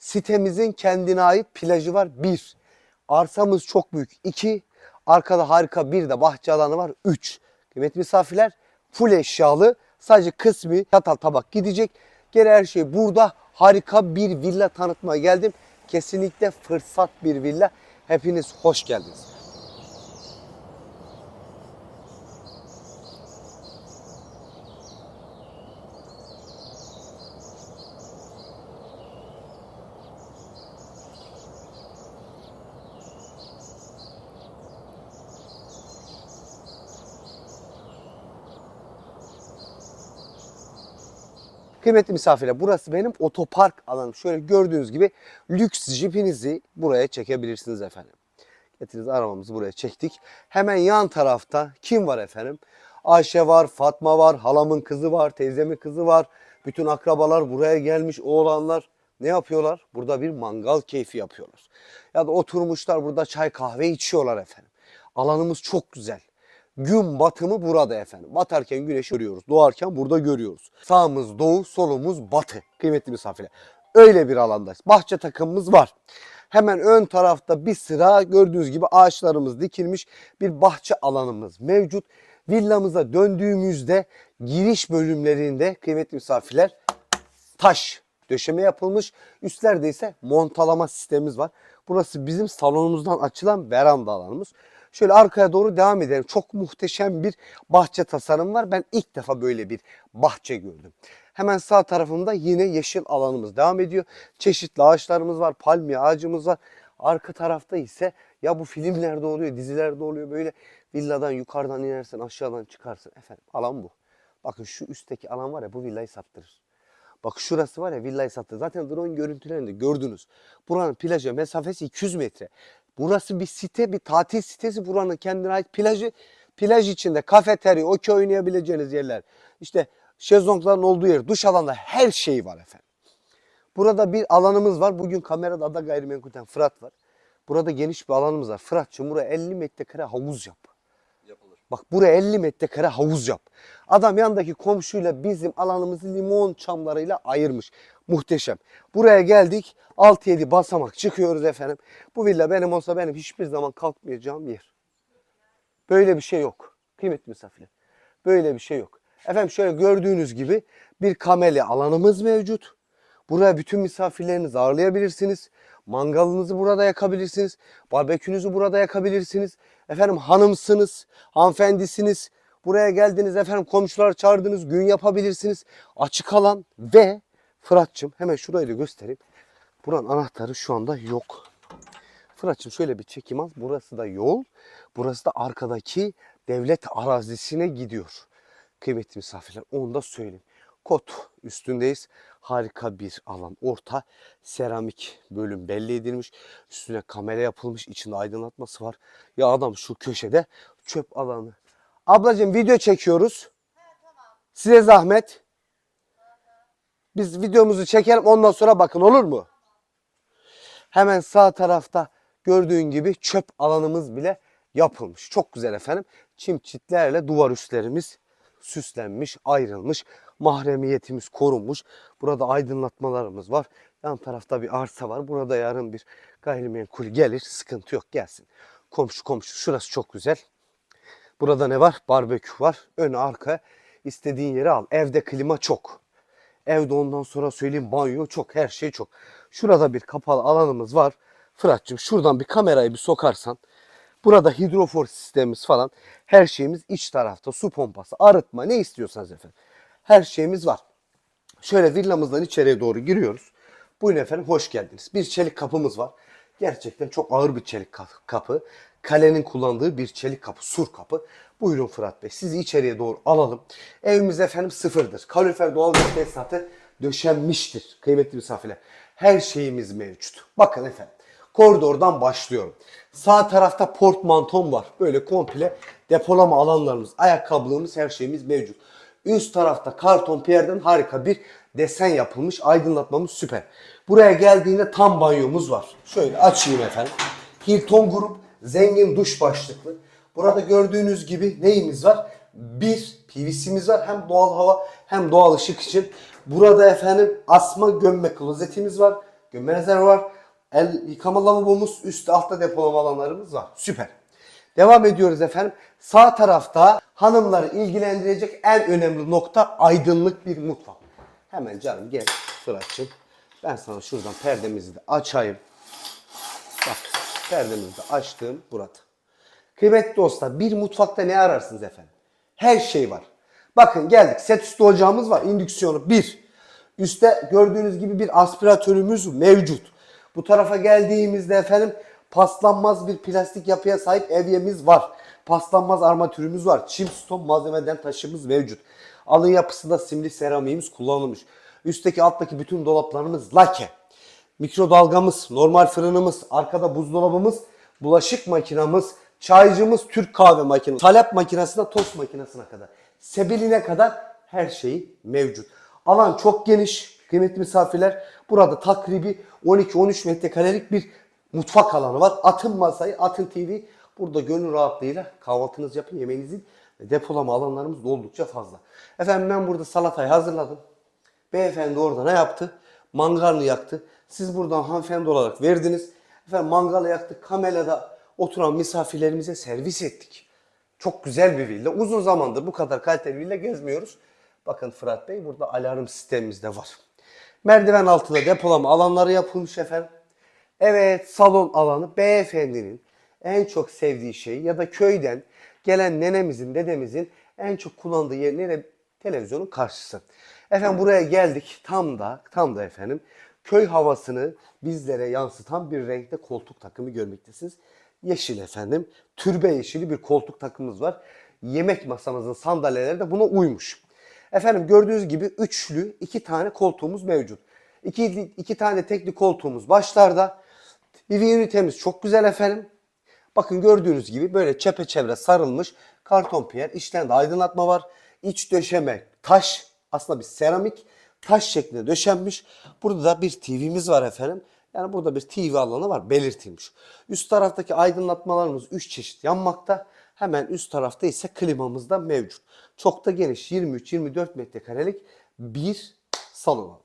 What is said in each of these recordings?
Sitemizin kendine ait plajı var. Bir. Arsamız çok büyük. İki. Arkada harika bir de bahçe alanı var. Üç. Kıymetli misafirler full eşyalı. Sadece kısmi çatal tabak gidecek. Geri her şey burada. Harika bir villa tanıtmaya geldim. Kesinlikle fırsat bir villa. Hepiniz hoş geldiniz. Kıymetli misafirler burası benim otopark alanım. Şöyle gördüğünüz gibi lüks jipinizi buraya çekebilirsiniz efendim. Getiriniz arabamızı buraya çektik. Hemen yan tarafta kim var efendim? Ayşe var, Fatma var, halamın kızı var, teyzemin kızı var. Bütün akrabalar buraya gelmiş, oğlanlar ne yapıyorlar? Burada bir mangal keyfi yapıyorlar. Ya da oturmuşlar burada çay kahve içiyorlar efendim. Alanımız çok güzel. Gün batımı burada efendim. Batarken güneşi görüyoruz. Doğarken burada görüyoruz. Sağımız doğu, solumuz batı. Kıymetli misafirler. Öyle bir alandayız. Bahçe takımımız var. Hemen ön tarafta bir sıra gördüğünüz gibi ağaçlarımız dikilmiş bir bahçe alanımız mevcut. Villamıza döndüğümüzde giriş bölümlerinde kıymetli misafirler taş döşeme yapılmış. Üstlerde ise montalama sistemimiz var. Burası bizim salonumuzdan açılan veranda alanımız. Şöyle arkaya doğru devam edelim. Çok muhteşem bir bahçe tasarım var. Ben ilk defa böyle bir bahçe gördüm. Hemen sağ tarafında yine yeşil alanımız devam ediyor. Çeşitli ağaçlarımız var, palmiye ağacımız var. Arka tarafta ise ya bu filmlerde oluyor, dizilerde oluyor böyle villadan yukarıdan inersen aşağıdan çıkarsın. Efendim alan bu. Bakın şu üstteki alan var ya bu villayı sattırır. Bak şurası var ya villayı sattı. Zaten drone görüntülerinde gördünüz. Buranın plaja mesafesi 200 metre. Burası bir site, bir tatil sitesi. Buranın kendine ait plajı. Plaj içinde kafeterya, okey oynayabileceğiniz yerler. İşte şezlongların olduğu yer, duş alanları her şey var efendim. Burada bir alanımız var. Bugün kamerada Ada Gayrimenkul'den Fırat var. Burada geniş bir alanımız var. Fırat'cığım buraya 50 metrekare havuz yap. Bak buraya 50 metrekare havuz yap. Adam yandaki komşuyla bizim alanımızı limon çamlarıyla ayırmış. Muhteşem. Buraya geldik. 6-7 basamak çıkıyoruz efendim. Bu villa benim olsa benim hiçbir zaman kalkmayacağım yer. Böyle bir şey yok. Kıymetli misafirler. Böyle bir şey yok. Efendim şöyle gördüğünüz gibi bir kameli alanımız mevcut. Buraya bütün misafirlerinizi ağırlayabilirsiniz. Mangalınızı burada yakabilirsiniz. Barbekünüzü burada yakabilirsiniz. Efendim hanımsınız, hanımefendisiniz. Buraya geldiniz efendim komşular çağırdınız gün yapabilirsiniz. Açık alan ve Fırat'cığım hemen şurayı da göstereyim. Buranın anahtarı şu anda yok. Fırat'cığım şöyle bir çekim al. Burası da yol. Burası da arkadaki devlet arazisine gidiyor. Kıymetli misafirler onu da söyleyeyim. Kot üstündeyiz. Harika bir alan. Orta seramik bölüm belli edilmiş. Üstüne kamera yapılmış. içinde aydınlatması var. Ya adam şu köşede çöp alanı. Ablacığım video çekiyoruz. Size zahmet. Biz videomuzu çekelim ondan sonra bakın olur mu? Hemen sağ tarafta gördüğün gibi çöp alanımız bile yapılmış. Çok güzel efendim. Çim çitlerle duvar üstlerimiz süslenmiş, ayrılmış. Mahremiyetimiz korunmuş. Burada aydınlatmalarımız var. Yan tarafta bir arsa var. Burada yarın bir gayrimenkul gelir. Sıkıntı yok gelsin. Komşu komşu şurası çok güzel. Burada ne var? Barbekü var. Ön arka istediğin yere al. Evde klima çok. Evde ondan sonra söyleyeyim banyo çok. Her şey çok. Şurada bir kapalı alanımız var. Fırat'cığım şuradan bir kamerayı bir sokarsan. Burada hidrofor sistemimiz falan. Her şeyimiz iç tarafta. Su pompası, arıtma ne istiyorsanız efendim. Her şeyimiz var. Şöyle villamızdan içeriye doğru giriyoruz. Buyurun efendim hoş geldiniz. Bir çelik kapımız var. Gerçekten çok ağır bir çelik ka- kapı. Kalenin kullandığı bir çelik kapı, sur kapı. Buyurun Fırat Bey sizi içeriye doğru alalım. Evimiz efendim sıfırdır. Kalorifer doğal gaz tesisatı döşenmiştir kıymetli misafirler. Her şeyimiz mevcut. Bakın efendim koridordan başlıyorum. Sağ tarafta portmanton var. Böyle komple depolama alanlarımız, ayakkabılığımız her şeyimiz mevcut. Üst tarafta karton piyerden harika bir desen yapılmış. Aydınlatmamız süper. Buraya geldiğinde tam banyomuz var. Şöyle açayım efendim. Hilton Grup zengin duş başlıklı. Burada gördüğünüz gibi neyimiz var? Bir PVC'miz var. Hem doğal hava hem doğal ışık için. Burada efendim asma gömme klozetimiz var. gömme rezervi var. El yıkama lavabomuz, üstte altta depolama alanlarımız var. Süper. Devam ediyoruz efendim. Sağ tarafta hanımları ilgilendirecek en önemli nokta aydınlık bir mutfak. Hemen canım gel Fırat'cığım. Ben sana şuradan perdemizi de açayım. Bak perdemizi de açtım burada. Kıymetli dostlar bir mutfakta ne ararsınız efendim? Her şey var. Bakın geldik set üstü ocağımız var indüksiyonu bir. Üste gördüğünüz gibi bir aspiratörümüz mevcut. Bu tarafa geldiğimizde efendim paslanmaz bir plastik yapıya sahip evyemiz var. Paslanmaz armatürümüz var. Çim ston malzemeden taşımız mevcut. Alın yapısında simli seramiğimiz kullanılmış. Üstteki alttaki bütün dolaplarımız lake. Mikrodalgamız, normal fırınımız, arkada buzdolabımız, bulaşık makinamız, çaycımız, Türk kahve makinesi, talep makinesine, tost makinesine kadar. Sebeline kadar her şeyi mevcut. Alan çok geniş kıymetli misafirler. Burada takribi 12-13 metrekarelik bir mutfak alanı var. Atın masayı, atın TV. Burada gönül rahatlığıyla kahvaltınızı yapın, yemeğinizi depolama alanlarımız oldukça fazla. Efendim ben burada salatayı hazırladım. Beyefendi orada ne yaptı? Mangalını yaktı. Siz buradan hanımefendi olarak verdiniz. Efendim mangalı yaktık. Kamelada oturan misafirlerimize servis ettik. Çok güzel bir villa. Uzun zamandır bu kadar kaliteli villa gezmiyoruz. Bakın Fırat Bey burada alarm sistemimiz de var. Merdiven altında depolama alanları yapılmış efendim. Evet salon alanı beyefendinin en çok sevdiği şey ya da köyden gelen nenemizin dedemizin en çok kullandığı yer nere? Televizyonun karşısı. Efendim buraya geldik tam da tam da efendim köy havasını bizlere yansıtan bir renkte koltuk takımı görmektesiniz. Yeşil efendim. Türbe yeşili bir koltuk takımımız var. Yemek masamızın sandalyeleri de buna uymuş. Efendim gördüğünüz gibi üçlü iki tane koltuğumuz mevcut. İki, iki tane tekli koltuğumuz başlarda. TV ünitemiz çok güzel efendim. Bakın gördüğünüz gibi böyle çepeçevre sarılmış karton piyer. İçten de aydınlatma var. İç döşeme taş aslında bir seramik taş şeklinde döşenmiş. Burada da bir TV'miz var efendim. Yani burada bir TV alanı var belirtilmiş. Üst taraftaki aydınlatmalarımız 3 çeşit yanmakta. Hemen üst tarafta ise klimamız da mevcut. Çok da geniş 23-24 metrekarelik bir salon alanı.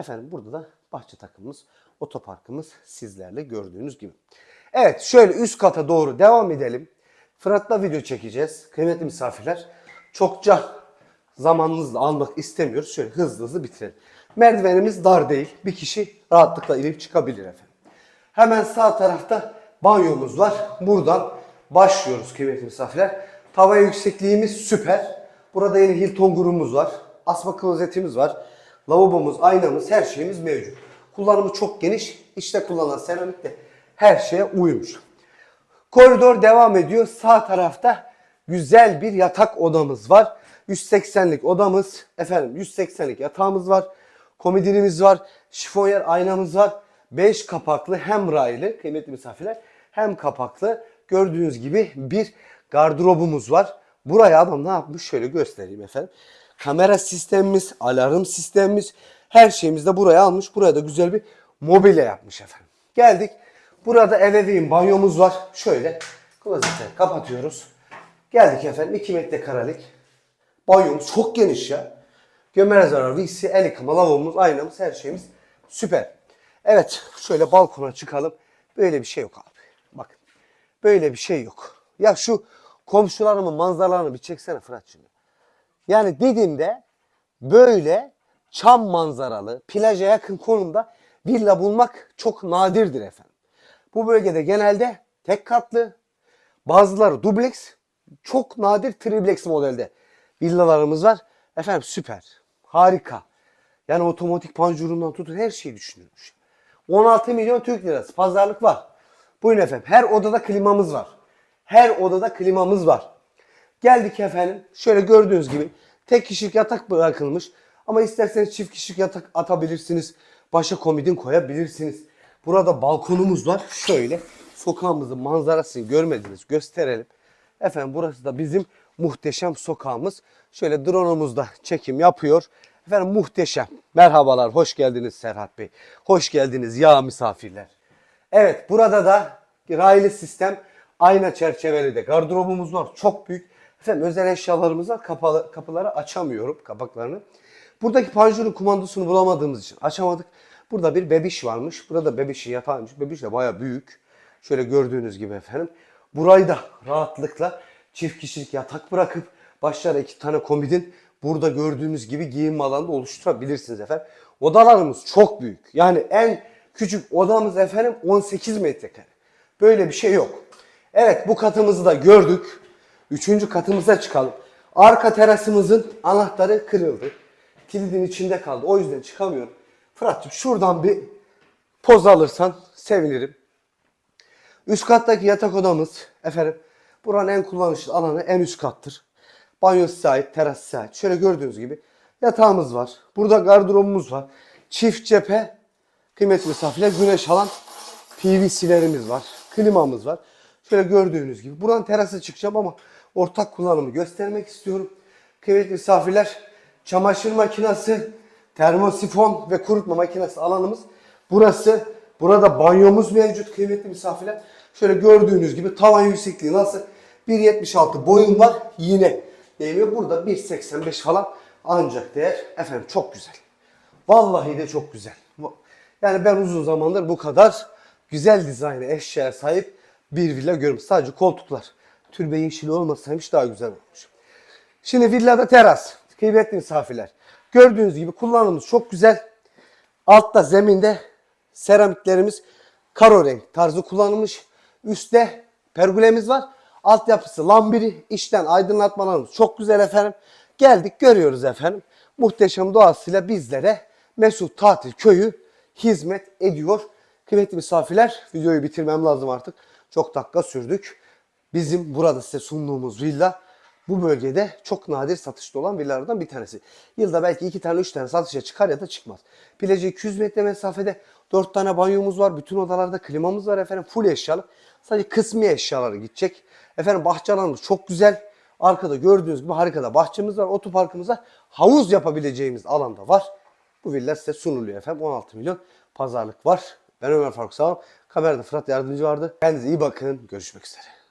Efendim burada da bahçe takımımız, otoparkımız sizlerle gördüğünüz gibi. Evet şöyle üst kata doğru devam edelim. Fırat'la video çekeceğiz. Kıymetli misafirler. Çokça zamanınızla almak istemiyoruz. Şöyle hızlı hızlı bitirelim. Merdivenimiz dar değil. Bir kişi rahatlıkla inip çıkabilir efendim. Hemen sağ tarafta banyomuz var. Buradan başlıyoruz kıymetli misafirler. Tava yüksekliğimiz süper. Burada yine Hilton grubumuz var. Asma klozetimiz var. Lavabomuz, aynamız, her şeyimiz mevcut. Kullanımı çok geniş. İçte kullanılan seramik de her şeye uymuş. Koridor devam ediyor. Sağ tarafta güzel bir yatak odamız var. 180'lik odamız. Efendim 180'lik yatağımız var. Komodinimiz var. Şifonyer aynamız var. 5 kapaklı hem raylı kıymetli misafirler hem kapaklı gördüğünüz gibi bir gardırobumuz var. Buraya adam ne yapmış şöyle göstereyim efendim. Kamera sistemimiz, alarm sistemimiz her şeyimiz de buraya almış. Buraya da güzel bir mobilya yapmış efendim. Geldik. Burada ebeveyn banyomuz var. Şöyle klozeti kapatıyoruz. Geldik efendim 2 metrekarelik banyomuz çok geniş ya. Gömme rezervuar, WC, el yıkama, lavabomuz, aynamız, her şeyimiz süper. Evet şöyle balkona çıkalım. Böyle bir şey yok abi. Bakın böyle bir şey yok. Ya şu komşularımın manzaralarını bir çeksene Fırat'cığım. Yani dediğimde böyle çam manzaralı, plaja yakın konumda villa bulmak çok nadirdir efendim. Bu bölgede genelde tek katlı, bazıları dubleks, çok nadir triplex modelde villalarımız var. Efendim süper, harika. Yani otomatik panjurundan tutun her şeyi düşünülmüş. 16 milyon Türk lirası pazarlık var. Buyurun efendim her odada klimamız var. Her odada klimamız var. Geldik efendim şöyle gördüğünüz gibi tek kişilik yatak bırakılmış. Ama isterseniz çift kişilik yatak atabilirsiniz. Başa komodin koyabilirsiniz. Burada balkonumuz var. Şöyle sokağımızın manzarasını görmediniz gösterelim. Efendim burası da bizim muhteşem sokağımız. Şöyle drone'umuzda çekim yapıyor. Efendim muhteşem. Merhabalar, hoş geldiniz Serhat Bey. Hoş geldiniz ya misafirler. Evet, burada da raylı sistem ayna çerçeveli de gardırobumuz var. Çok büyük. Efendim özel eşyalarımız var. Kapalı, kapıları açamıyorum, kapaklarını. Buradaki panjurun kumandosunu bulamadığımız için açamadık. Burada bir bebiş varmış. Burada bebişin yatağıymış. Bebiş de baya büyük. Şöyle gördüğünüz gibi efendim. Burayı da rahatlıkla çift kişilik yatak bırakıp başlara iki tane komodin burada gördüğünüz gibi giyinme alanında oluşturabilirsiniz efendim. Odalarımız çok büyük. Yani en küçük odamız efendim 18 metrekare. Böyle bir şey yok. Evet bu katımızı da gördük. Üçüncü katımıza çıkalım. Arka terasımızın anahtarı kırıldı. Kilidin içinde kaldı. O yüzden çıkamıyorum. Fırat'cığım şuradan bir poz alırsan sevinirim. Üst kattaki yatak odamız efendim buranın en kullanışlı alanı en üst kattır. Banyosu ait, terası ait. Şöyle gördüğünüz gibi yatağımız var. Burada gardırobumuz var. Çift cephe kıymetli misafirler güneş alan PVC'lerimiz var. Klimamız var. Şöyle gördüğünüz gibi. Buradan terasa çıkacağım ama ortak kullanımı göstermek istiyorum. Kıymetli misafirler çamaşır makinesi, termosifon ve kurutma makinesi alanımız burası. Burada banyomuz mevcut kıymetli misafirler. Şöyle gördüğünüz gibi tavan yüksekliği nasıl? 1.76 boyum var yine değmiyor. Burada 1.85 falan ancak değer. Efendim çok güzel. Vallahi de çok güzel. Yani ben uzun zamandır bu kadar güzel dizaynı eşyaya sahip bir villa görüyorum. Sadece koltuklar. Türbe yeşili olmasaymış daha güzel olmuş. Şimdi villada teras. Kıymetli misafirler. Gördüğünüz gibi kullanımımız çok güzel. Altta zeminde seramiklerimiz karo renk tarzı kullanılmış. Üstte pergolemiz var. Altyapısı lambiri. içten aydınlatmalarımız çok güzel efendim. Geldik görüyoruz efendim. Muhteşem doğasıyla bizlere Mesut Tatil Köyü hizmet ediyor. Kıymetli misafirler videoyu bitirmem lazım artık. Çok dakika sürdük. Bizim burada size sunduğumuz villa bu bölgede çok nadir satışta olan villalardan bir tanesi. Yılda belki iki tane üç tane satışa çıkar ya da çıkmaz. Plajı 200 metre mesafede 4 tane banyomuz var. Bütün odalarda klimamız var efendim. Full eşyalı. Sadece kısmi eşyaları gidecek. Efendim bahçe alanımız çok güzel. Arkada gördüğünüz gibi harika da bahçemiz var. Otoparkımız var. Havuz yapabileceğimiz alanda var. Bu villa size sunuluyor efendim. 16 milyon pazarlık var. Ben Ömer Faruk Sağlam. Kamerada Fırat Yardımcı vardı. Kendinize iyi bakın. Görüşmek üzere.